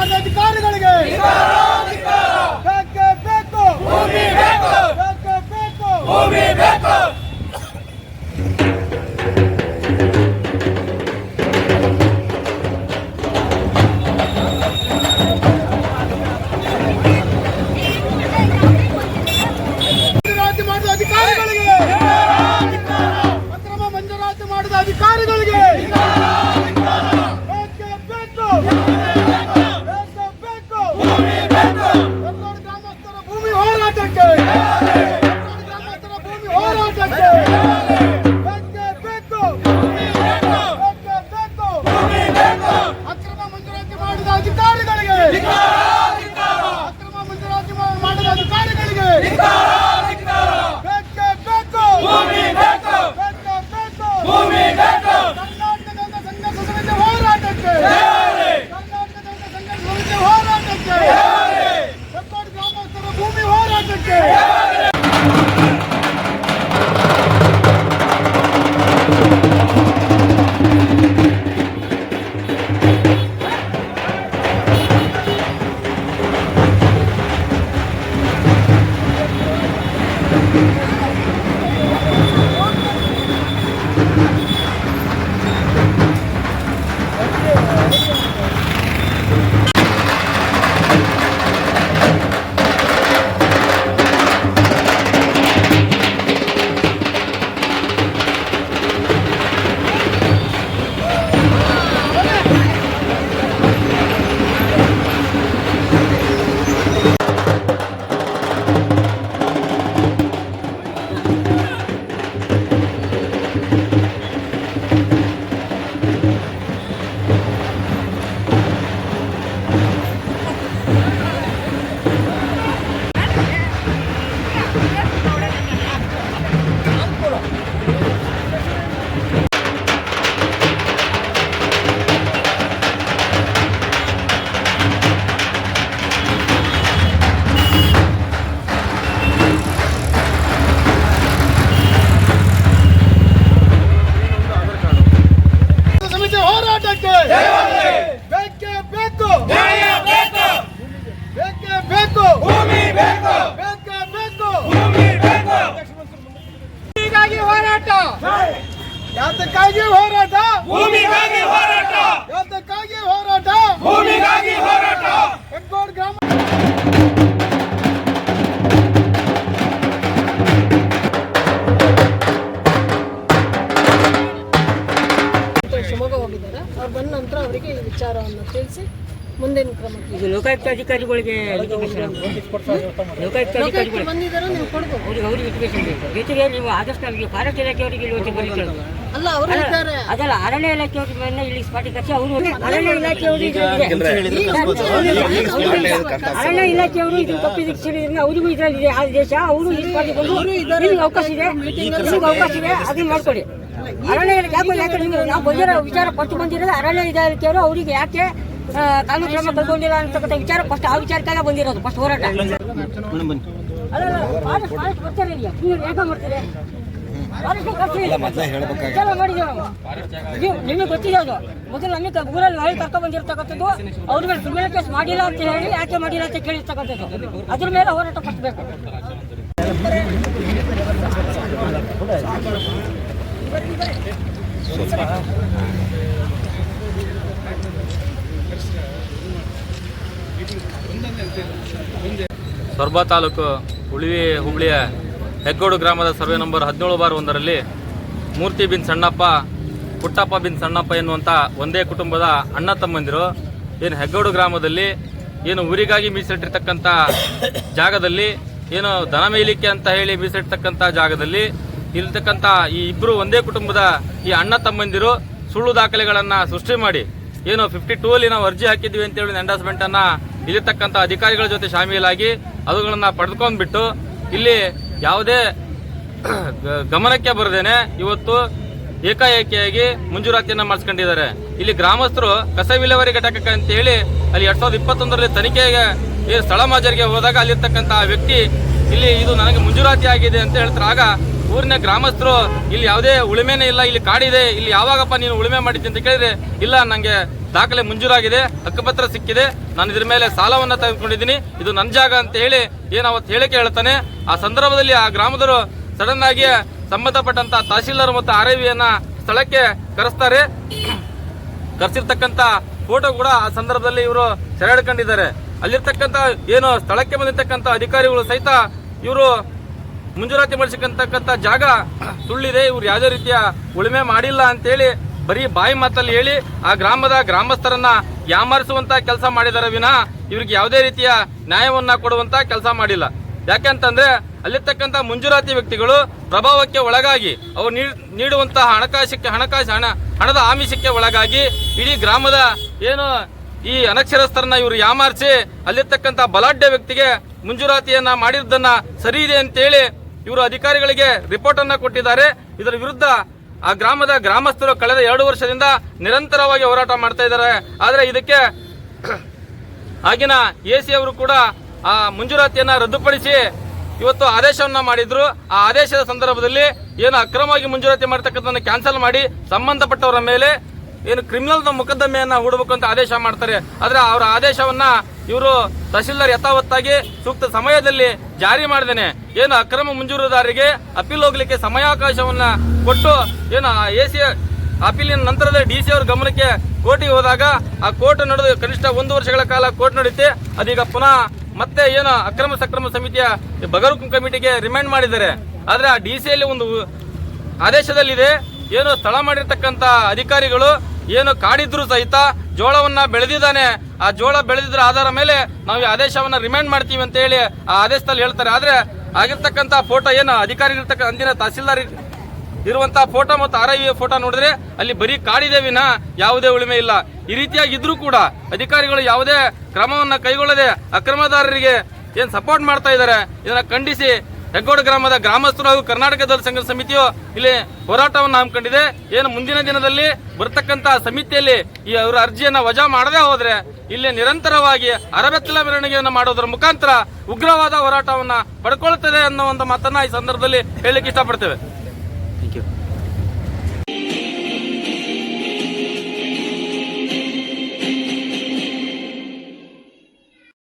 ಮಾಡಿದ ಅಧಿಕಾರಿಗಳಿಗೆ. ಲೋಕಾಯುಕ್ತ ಅಧಿಕಾರಿಗಳಿಗೆ ಲೋಕಾಯುಕ್ತ ಲೋಕಾಯುಕ್ತ ಅಧಿಕಾರಿಗಳು ಬಂದಿದ್ದಾರೆ ನೀವು ಕೊಡ್ಬೋದು. ಅವ್ರಿಗೆ ಬೇಕು. ಜೊತೆಗೆ ನೀವು ಆದಷ್ಟು ಅವರಿಗೆ ಫಾರೆಸ್ಟ್ ಇಲಾಖೆಯವರಿಗೆ ಇಲ್ಲಿ ಬರೀತಾರೆ. ಅಲ್ಲ ಅವರು ಇದ್ದಾರೆ. ಅದಲ್ಲ ಅರಣ್ಯ ಇಲಾಖೆಯವ್ರ ಮೇಲೆ ಇಲ್ಲಿ ಸ್ಪಾಟಿ ಕಚ್ಚಿ ಅವರು ಅರಣ್ಯ ಇಲಾಖೆಯವರು ಇದು. ಇದೆ. ಅರಣ್ಯ ಇಲಾಖೆಯವರು ಇದು ತಪ್ಪಿದ್ರೆ ಅವರಿಗೂ ಇದರಲ್ಲಿ ಆ ದೇಶ ಅವರು ಈ ಸ್ಪಾಟಿಗೆ ಬಂದು ನಿಮ್ಗೆ ಅವಕಾಶ ಇದೆ. ನಿಮ್ಗೆ ಅವಕಾಶ ಇದೆ. ಅದನ್ನ ಮಾಡ್ಕೊಡಿ ಅರಣ್ಯ ಇಲಾಖೆ ಯಾಕೆ ಯಾಕೆ ನೀವು ನಾವು ಬಂದಿರೋ ವಿಚಾರ ಪಟ್ಟು ಬಂದಿರೋದು ಅರಣ್ಯ ಇಲಾಖೆಯವರು ಅವರಿಗೆ ಯಾಕೆ ಕಾನೂನು ಕ್ರಮ ಕೈಗೊಂಡಿಲ್ಲ ಅಂತಕ್ಕಂಥ ವಿಚಾರ ಫಸ್ಟ್ ಆ ವಿಚಾರಕ್ಕಾಗ ಬಂದಿರೋದು ಫಸ್ಟ್ ಹೋರಾಟ. ಅಲ್ಲ ಫಾರೆಸ್ಟ್ ಫಾರೆಸ್ಟ್ ಬರ್ತಾರೆ ಇಲ್ಲ. ನೀವು ಯಾಕೆ ಮಾಡ್ತಾರೆ ನಿಮಗೆ ಗೊತ್ತಿದೆ ಅದು. ಮೊದಲು ನಮಗೆ ಊರಲ್ಲಿ ಹೊಳೆ ಕರ್ಕೊಂಡು ಬಂದಿರ್ತಕ್ಕಂಥದ್ದು ಅವ್ರ ಮೇಲೆ ಕ್ರಿಮಿನಲ್ ಕೇಸ್ ಮಾಡಿಲ್ಲ ಅಂತ ಹೇಳಿ ಯಾಕೆ ಮಾಡಿಲ್ಲ ಅಂತ ಕೇಳಿರ್ತಕ್ಕಂಥದ್ದು. ಅದ್ರ ಮೇಲೆ ಹೋರಾಟ ಪಡಿಸ್ಬೇಕು ಸೊರಬ ತಾಲೂಕು ಉಳಿವಿ ಹುಬ್ಳಿಯ ಹೆಗ್ಗೋಡು ಗ್ರಾಮದ ಸರ್ವೆ ನಂಬರ್ ಹದಿನೇಳು ಬಾರ್ ಒಂದರಲ್ಲಿ ಮೂರ್ತಿ ಬಿನ್ ಸಣ್ಣಪ್ಪ, ಪುಟ್ಟಪ್ಪ ಬಿನ್ ಸಣ್ಣಪ್ಪ ಎನ್ನುವಂಥ ಒಂದೇ ಕುಟುಂಬದ ಅಣ್ಣ ತಮ್ಮಂದಿರು. ಏನು ಹೆಗ್ಗೋಡು ಗ್ರಾಮದಲ್ಲಿ ಏನು ಊರಿಗಾಗಿ ಮೀಸಲಿಟ್ಟಿರ್ತಕ್ಕಂಥ ಜಾಗದಲ್ಲಿ, ಏನು ದನ ಮೇಯ್ಲಿಕ್ಕೆ ಅಂತ ಹೇಳಿ ಮೀಸಲಿಟ್ಟತಕ್ಕಂಥ ಜಾಗದಲ್ಲಿ ಇರ್ತಕ್ಕಂಥ ಈ ಇಬ್ಬರು ಒಂದೇ ಕುಟುಂಬದ ಈ ಅಣ್ಣ ತಮ್ಮಂದಿರು ಸುಳ್ಳು ದಾಖಲೆಗಳನ್ನು ಸೃಷ್ಟಿ ಮಾಡಿ ಏನು ಫಿಫ್ಟಿ ಟೂ ಅಲ್ಲಿ ನಾವು ಅರ್ಜಿ ಹಾಕಿದ್ವಿ ಅಂತ ಹೇಳಿ ಎಂಡಾಸ್ಮೆಂಟ್ ಅನ್ನ ಇಲ್ಲಿರ್ತಕ್ಕಂಥ ಅಧಿಕಾರಿಗಳ ಜೊತೆ ಶಾಮೀಲಾಗಿ ಅವುಗಳನ್ನ ಪಡೆದುಕೊಂಡ್ಬಿಟ್ಟು ಇಲ್ಲಿ ಯಾವುದೇ ಗಮನಕ್ಕೆ ಬರದೇನೆ ಇವತ್ತು ಏಕಾಏಕಿಯಾಗಿ ಮಂಜೂರಾತಿಯನ್ನ ಮಾಡಿಸ್ಕೊಂಡಿದ್ದಾರೆ. ಇಲ್ಲಿ ಗ್ರಾಮಸ್ಥರು ಕಸ ವಿಲೇವಾರಿ ಘಟಕಕ್ಕೆ ಅಂತ ಹೇಳಿ ಅಲ್ಲಿ ಎರಡ್ ಸಾವಿರದ ಇಪ್ಪತ್ತೊಂದರಲ್ಲಿ ತನಿಖೆಗೆ ಸ್ಥಳ ಮಾಜರಿಗೆ ಹೋದಾಗ ಅಲ್ಲಿರ್ತಕ್ಕಂಥ ವ್ಯಕ್ತಿ ಇಲ್ಲಿ ಇದು ನನಗೆ ಮಂಜೂರಾತಿ ಆಗಿದೆ ಅಂತ ಹೇಳ್ತಾರೆ. ಆಗ ಊರಿನ ಗ್ರಾಮಸ್ಥರು, ಇಲ್ಲಿ ಯಾವುದೇ ಉಳುಮೆನೇ ಇಲ್ಲ, ಇಲ್ಲಿ ಕಾಡಿದೆ, ಇಲ್ಲಿ ಯಾವಾಗಪ್ಪ ನೀನು ಉಳುಮೆ ಮಾಡಿದ್ದೆ ಅಂತ ಕೇಳಿದ್ರೆ, ಇಲ್ಲ ನನಗೆ ದಾಖಲೆ ಮಂಜೂರಾಗಿದೆ, ಹಕ್ಕುಪತ್ರ ಸಿಕ್ಕಿದೆ, ನಾನು ಇದ್ರ ಮೇಲೆ ಸಾಲವನ್ನ ತೆಗೆದುಕೊಂಡಿದ್ದೀನಿ, ಇದು ನನ್ನ ಜಾಗ ಅಂತ ಹೇಳಿ ಏನು ಅವತ್ತು ಹೇಳಿಕೆ ಹೇಳ್ತಾನೆ. ಆ ಸಂದರ್ಭದಲ್ಲಿ ಆ ಗ್ರಾಮದವರು ಸಡನ್ ಆಗಿ ಸಂಬಂಧಪಟ್ಟಂತ ತಹಶೀಲ್ದಾರ್ ಮತ್ತು ಆರ್ ಸ್ಥಳಕ್ಕೆ ಕರೆಸ್ತಾರೆ. ಕರೆಸಿರ್ತಕ್ಕಂಥ ಫೋಟೋ ಕೂಡ ಆ ಸಂದರ್ಭದಲ್ಲಿ ಇವರು ಸೆರೆ ಹಿಡ್ಕೊಂಡಿದ್ದಾರೆ. ಅಲ್ಲಿರ್ತಕ್ಕಂತ ಏನು ಸ್ಥಳಕ್ಕೆ ಬಂದಿರ್ತಕ್ಕಂಥ ಅಧಿಕಾರಿಗಳು ಸಹಿತ ಇವರು ಮಂಜೂರಾತಿ ಮಾಡಿಸಿರ್ತಕ್ಕಂತ ಜಾಗ ಸುಳ್ಳಿದೆ, ಇವ್ರು ಯಾವುದೇ ರೀತಿಯ ಉಳುಮೆ ಮಾಡಿಲ್ಲ ಅಂತೇಳಿ ಬರೀ ಬಾಯಿ ಮಾತಲ್ಲಿ ಹೇಳಿ ಆ ಗ್ರಾಮದ ಗ್ರಾಮಸ್ಥರನ್ನ ಯಾಮಾರಿಸುವಂತ ಕೆಲಸ ಮಾಡಿದರ ವಿನ ಇವ್ರಿಗೆ ಯಾವುದೇ ರೀತಿಯ ನ್ಯಾಯವನ್ನ ಕೊಡುವಂತ ಕೆಲಸ ಮಾಡಿಲ್ಲ. ಯಾಕೆಂತಂದ್ರೆ ಅಲ್ಲಿರ್ತಕ್ಕಂಥ ಮುಂಜೂರಾತಿ ವ್ಯಕ್ತಿಗಳು ಪ್ರಭಾವಕ್ಕೆ ಒಳಗಾಗಿ ಅವರು ನೀಡ್- ನೀಡುವಂತಹ ಹಣಕಾಸಕ್ಕೆ ಹಣಕಾಸು ಹಣ, ಹಣದ ಆಮಿಷಕ್ಕೆ ಒಳಗಾಗಿ ಇಡೀ ಗ್ರಾಮದ ಏನು ಈ ಅನಕ್ಷರಸ್ಥರನ್ನ ಇವರು ಯಾಮಾರಿಸಿ ಅಲ್ಲಿರ್ತಕ್ಕಂಥ ಬಲಾಢ್ಯ ವ್ಯಕ್ತಿಗೆ ಮಂಜೂರಾತಿಯನ್ನ ಮಾಡಿದ್ದನ್ನ ಸರಿ ಇದೆ ಅಂತೇಳಿ ಇವರು ಅಧಿಕಾರಿಗಳಿಗೆ ರಿಪೋರ್ಟ್ ಅನ್ನ ಕೊಟ್ಟಿದ್ದಾರೆ. ಇದರ ವಿರುದ್ಧ ಆ ಗ್ರಾಮದ ಗ್ರಾಮಸ್ಥರು ಕಳೆದ ಎರಡು ವರ್ಷದಿಂದ ನಿರಂತರವಾಗಿ ಹೋರಾಟ ಮಾಡ್ತಾ ಇದ್ದಾರೆ. ಆದ್ರೆ ಇದಕ್ಕೆ ಆಗಿನ ಎ ಸಿ ಅವರು ಕೂಡ ಆ ಮಂಜೂರಾತಿಯನ್ನ ರದ್ದುಪಡಿಸಿ ಇವತ್ತು ಆದೇಶವನ್ನ ಮಾಡಿದ್ರು. ಆ ಆದೇಶದ ಸಂದರ್ಭದಲ್ಲಿ ಏನು ಅಕ್ರಮವಾಗಿ ಮಂಜೂರಾತಿ ಮಾಡತಕ್ಕಂಥ ಕ್ಯಾನ್ಸಲ್ ಮಾಡಿ ಸಂಬಂಧಪಟ್ಟವರ ಮೇಲೆ ಏನು ಕ್ರಿಮಿನಲ್ ಮೊಕದ್ದಮೆಯನ್ನ ಹೂಡಬೇಕು ಅಂತ ಆದೇಶ ಮಾಡ್ತಾರೆ. ಆದರೆ ಅವರ ಆದೇಶವನ್ನ ಇವರು ತಹಶೀಲ್ದಾರ್ ಯಥಾವತ್ತಾಗಿ ಸೂಕ್ತ ಸಮಯದಲ್ಲಿ ಜಾರಿ ಮಾಡಿದೇನೆ. ಏನು ಅಕ್ರಮ ಮಂಜೂರುದಾರರಿಗೆ ಅಪೀಲ್ ಹೋಗ್ಲಿಕ್ಕೆ ಸಮಯಾವಕಾಶವನ್ನ ಕೊಟ್ಟು ಏನು ಎ ಸಿ ಅಪೀಲಿನ ನಂತರದಲ್ಲಿ ಡಿ ಸಿ ಅವ್ರ ಗಮನಕ್ಕೆ ಕೋರ್ಟಿಗೆ ಹೋದಾಗ ಆ ಕೋರ್ಟ್ ನಡೆದು ಕನಿಷ್ಠ ಒಂದು ವರ್ಷಗಳ ಕಾಲ ಕೋರ್ಟ್ ನಡೆಯುತ್ತೆ ಅದೀಗ ಪುನಃ ಮತ್ತೆ ಏನು ಅಕ್ರಮ ಸಕ್ರಮ ಸಮಿತಿಯ ಬಗರು ಕಮಿಟಿಗೆ ರಿಮೈಂಡ್ ಮಾಡಿದ್ದಾರೆ. ಆದರೆ ಆ ಡಿ ಸಿಯಲ್ಲಿ ಒಂದು ಆದೇಶದಲ್ಲಿದೆ. ಏನು ಸ್ಥಳ ಮಾಡಿರ್ತಕ್ಕಂತ ಅಧಿಕಾರಿಗಳು ಏನು ಕಾಡಿದ್ರು ಸಹಿತ ಜೋಳವನ್ನ ಬೆಳೆದಿದ್ದಾನೆ. ಆ ಜೋಳ ಬೆಳೆದಿದ್ರ ಆಧಾರ ಮೇಲೆ ನಾವು ಈ ಆದೇಶವನ್ನ ರಿಮೈಂಡ್ ಮಾಡ್ತೀವಿ ಅಂತ ಹೇಳಿ ಆ ಆದೇಶದಲ್ಲಿ ಹೇಳ್ತಾರೆ. ಆದ್ರೆ ಆಗಿರ್ತಕ್ಕಂತ ಫೋಟೋ ಏನು? ಅಧಿಕಾರಿಗಳಿರ್ತಕ್ಕ ಅಂದಿನ ತಹಸೀಲ್ದಾರ್ ಇರುವಂತಹ ಫೋಟೋ ಮತ್ತು ಆರ್ ಐ ಫೋಟೋ ನೋಡಿದ್ರೆ ಅಲ್ಲಿ ಬರೀ ಕಾಡಿದೆ ವಿನ ಯಾವುದೇ ಉಳಿಮೆ ಇಲ್ಲ. ಈ ರೀತಿಯಾಗಿ ಇದ್ರೂ ಕೂಡ ಅಧಿಕಾರಿಗಳು ಯಾವುದೇ ಕ್ರಮವನ್ನ ಕೈಗೊಳ್ಳದೆ ಅಕ್ರಮದಾರರಿಗೆ ಏನ್ ಸಪೋರ್ಟ್ ಮಾಡ್ತಾ ಇದ್ದಾರೆ, ಇದನ್ನ ಖಂಡಿಸಿ ಹೆಗ್ಗೋಡು ಗ್ರಾಮದ ಗ್ರಾಮಸ್ಥರು ಹಾಗೂ ಕರ್ನಾಟಕ ದಲಿತ ಸಂಘ ಸಮಿತಿಯು ಇಲ್ಲಿ ಹೋರಾಟವನ್ನು ಹಮ್ಮಿಕೊಂಡಿದೆ. ಏನು ಮುಂದಿನ ದಿನದಲ್ಲಿ ಬರ್ತಕ್ಕಂತ ಸಮಿತಿಯಲ್ಲಿ ಈ ಅವರ ಅರ್ಜಿಯನ್ನ ವಜಾ ಮಾಡದೇ ಹೋದರೆ ಇಲ್ಲಿ ನಿರಂತರವಾಗಿ ಅರಬೆತ್ತಲ ಮೆರವಣಿಗೆಯನ್ನು ಮಾಡೋದರ ಮುಖಾಂತರ ಉಗ್ರವಾದ ಹೋರಾಟವನ್ನ ಪಡ್ಕೊಳ್ತದೆ ಅನ್ನೋ ಒಂದು ಮಾತನ್ನ ಈ ಸಂದರ್ಭದಲ್ಲಿ ಹೇಳಲಿಕ್ಕೆ ಇಷ್ಟಪಡ್ತೇವೆ.